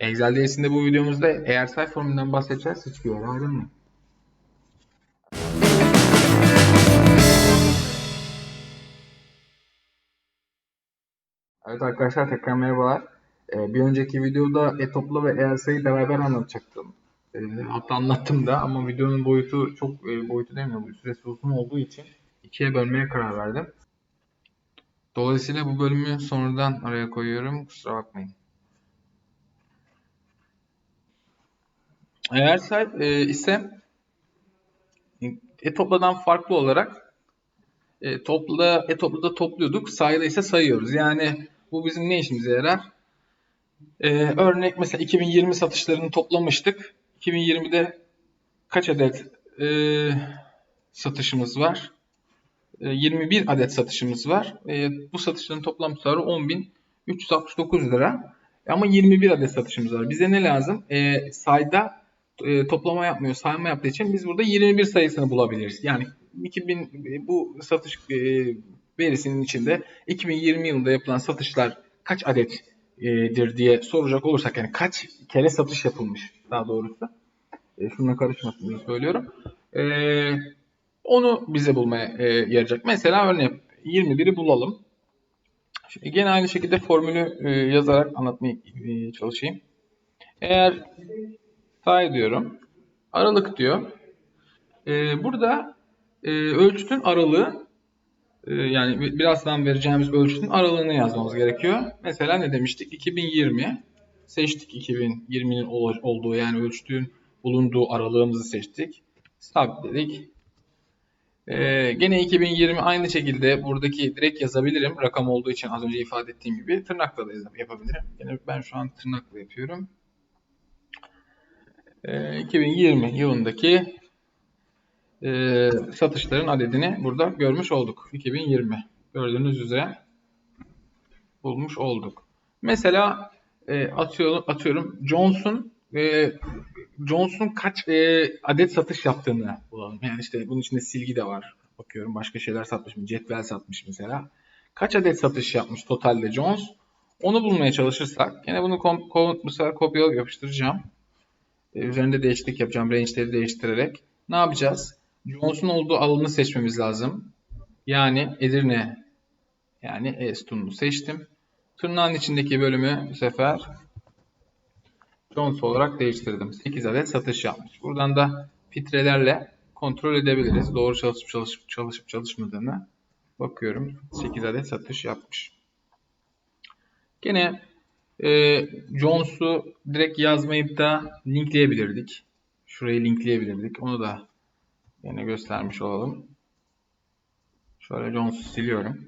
Excel DS'inde bu videomuzda eğer say formülünden bahsedeceğiz. Hiçbir yere ayrılmayın. Evet arkadaşlar tekrar merhabalar. Ee, bir önceki videoda etopla ve ELSA'yı beraber anlatacaktım. Ee, hatta anlattım da ama videonun boyutu çok e, boyutu demiyor bu süresi uzun olduğu için ikiye bölmeye karar verdim. Dolayısıyla bu bölümü sonradan araya koyuyorum. Kusura bakmayın. Eğer e, ise e-topladan farklı olarak e, topla e-toplada topluyorduk. Sayıda ise sayıyoruz. Yani bu bizim ne işimize yarar? E, örnek mesela 2020 satışlarını toplamıştık. 2020'de kaç adet e, satışımız var? E, 21 adet satışımız var. E, bu satışların toplam tutarı 10.369 lira. Ama 21 adet satışımız var. Bize ne lazım? E, sayda e, toplama yapmıyor, sayma yaptığı için biz burada 21 sayısını bulabiliriz. Yani 2000 bu satış e, verisinin içinde 2020 yılında yapılan satışlar kaç adettir diye soracak olursak yani kaç kere satış yapılmış daha doğrusu. E, şununla karışmasın diye söylüyorum. E, onu bize bulmaya e, yarayacak. Mesela örneğin 21'i bulalım. Şimdi gene aynı şekilde formülü e, yazarak anlatmaya e, çalışayım. Eğer say diyorum. Aralık diyor. Ee, burada e, ölçütün aralığı e, yani bi- birazdan vereceğimiz ölçütün aralığını yazmamız gerekiyor. Mesela ne demiştik? 2020 seçtik 2020'nin ol- olduğu yani ölçtüğün bulunduğu aralığımızı seçtik. Sabitledik. Ee, gene 2020 aynı şekilde buradaki direkt yazabilirim. Rakam olduğu için az önce ifade ettiğim gibi tırnakla da yapabilirim. Gene ben şu an tırnakla yapıyorum. Ee, 2020 yılındaki e, satışların adedini burada görmüş olduk. 2020 gördüğünüz üzere bulmuş olduk. Mesela e, atıyorum, atıyorum Johnson e, Johnson kaç e, adet satış yaptığını bulalım. Yani işte bunun içinde silgi de var. Bakıyorum başka şeyler satmış mı? Cetvel satmış mesela. Kaç adet satış yapmış totalde Jones? Onu bulmaya çalışırsak yine bunu kom, kom, kopyalayıp yapıştıracağım. E, üzerinde değişiklik yapacağım. Range'leri değiştirerek. Ne yapacağız? Jones'un olduğu alanı seçmemiz lazım. Yani Edirne yani Estun'u seçtim. Tırnağın içindeki bölümü bu sefer Jones olarak değiştirdim. 8 adet satış yapmış. Buradan da filtrelerle kontrol edebiliriz. Doğru çalışıp çalışıp çalışıp çalışmadığını bakıyorum. 8 adet satış yapmış. Gene e, Jones'u direkt yazmayıp da linkleyebilirdik. Şurayı linkleyebilirdik. Onu da yine göstermiş olalım. Şöyle Jones'u siliyorum.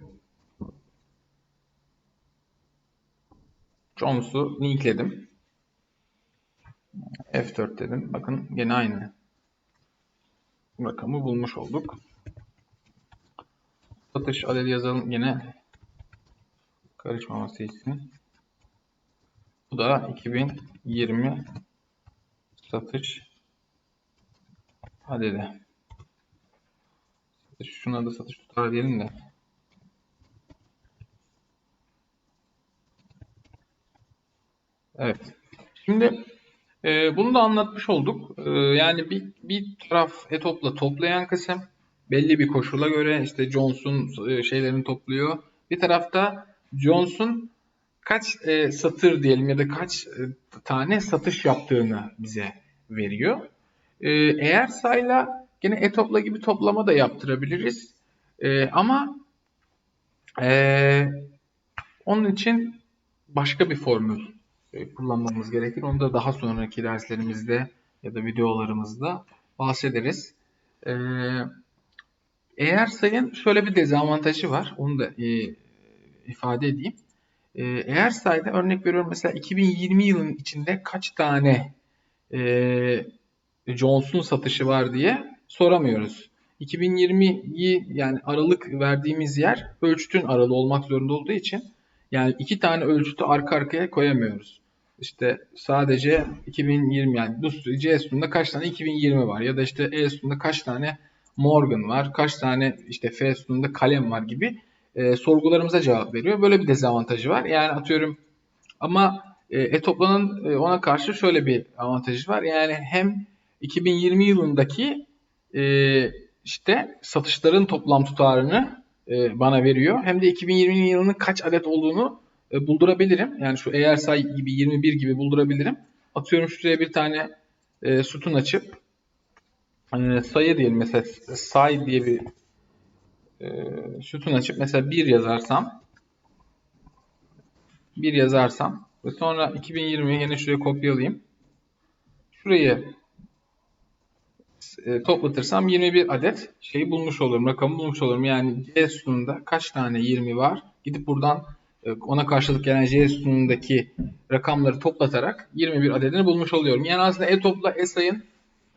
Jones'u linkledim. F4 dedim. Bakın gene aynı rakamı bulmuş olduk. Satış adedi yazalım yine karışmaması için. Bu da 2020 satış adedi. Şuna da satış tutarı diyelim de. Evet. Şimdi e, bunu da anlatmış olduk. E, yani bir, bir taraf etopla toplayan kısım belli bir koşula göre işte Johnson e, şeylerini topluyor. Bir tarafta Johnson kaç e, satır diyelim ya da kaç e, tane satış yaptığını bize veriyor. E, eğer sayla gene etopla gibi toplama da yaptırabiliriz. E, ama e, onun için başka bir formül e, kullanmamız gerekir. Onu da daha sonraki derslerimizde ya da videolarımızda bahsederiz. E, eğer sayın şöyle bir dezavantajı var. Onu da e, ifade edeyim. E, eğer sayıda örnek veriyorum mesela 2020 yılının içinde kaç tane e, Johnson satışı var diye soramıyoruz. 2020'yi yani aralık verdiğimiz yer ölçütün aralığı olmak zorunda olduğu için yani iki tane ölçütü arka arkaya koyamıyoruz. İşte sadece 2020 yani C sütununda kaç tane 2020 var ya da işte E sütununda kaç tane Morgan var, kaç tane işte F sütununda kalem var gibi e, sorgularımıza cevap veriyor. Böyle bir dezavantajı var. Yani atıyorum ama e, e-toplanın e, ona karşı şöyle bir avantajı var. Yani hem 2020 yılındaki e, işte satışların toplam tutarını e, bana veriyor. Hem de 2020 yılının kaç adet olduğunu e, buldurabilirim. Yani şu eğer say gibi 21 gibi buldurabilirim. Atıyorum şuraya bir tane e, sütun açıp e, sayı diyelim mesela say diye bir e, sütun açıp mesela 1 yazarsam 1 yazarsam ve sonra 2020'yi yine şuraya kopyalayayım. Şurayı e, toplatırsam 21 adet şeyi bulmuş olurum, rakamı bulmuş olurum. Yani C sütununda kaç tane 20 var? Gidip buradan e, ona karşılık gelen C sütunundaki rakamları toplatarak 21 adedini bulmuş oluyorum. Yani aslında e-topla ESA'yın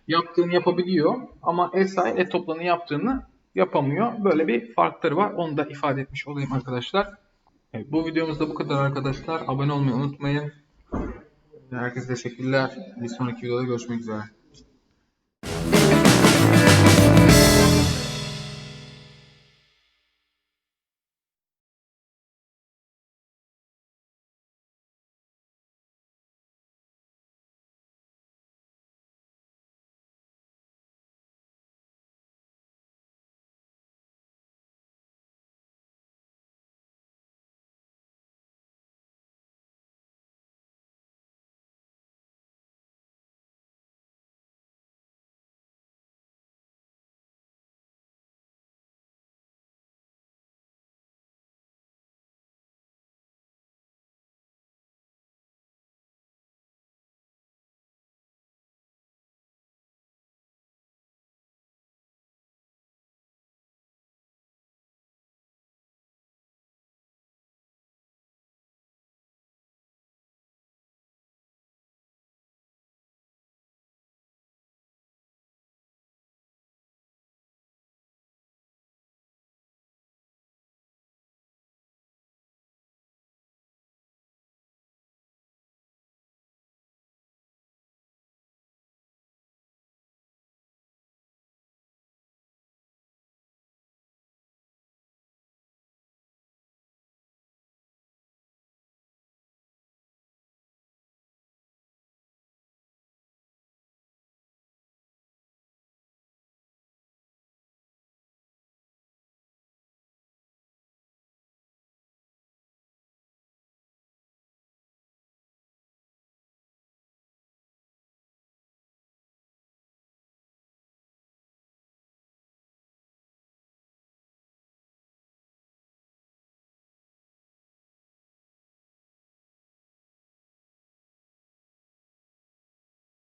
yaptığını yapabiliyor ama ESA e-toplanın yaptığını yapamıyor. Böyle bir farkları var. Onu da ifade etmiş olayım arkadaşlar. Evet, bu videomuzda bu kadar arkadaşlar. Abone olmayı unutmayın. Herkese teşekkürler. Bir sonraki videoda görüşmek üzere.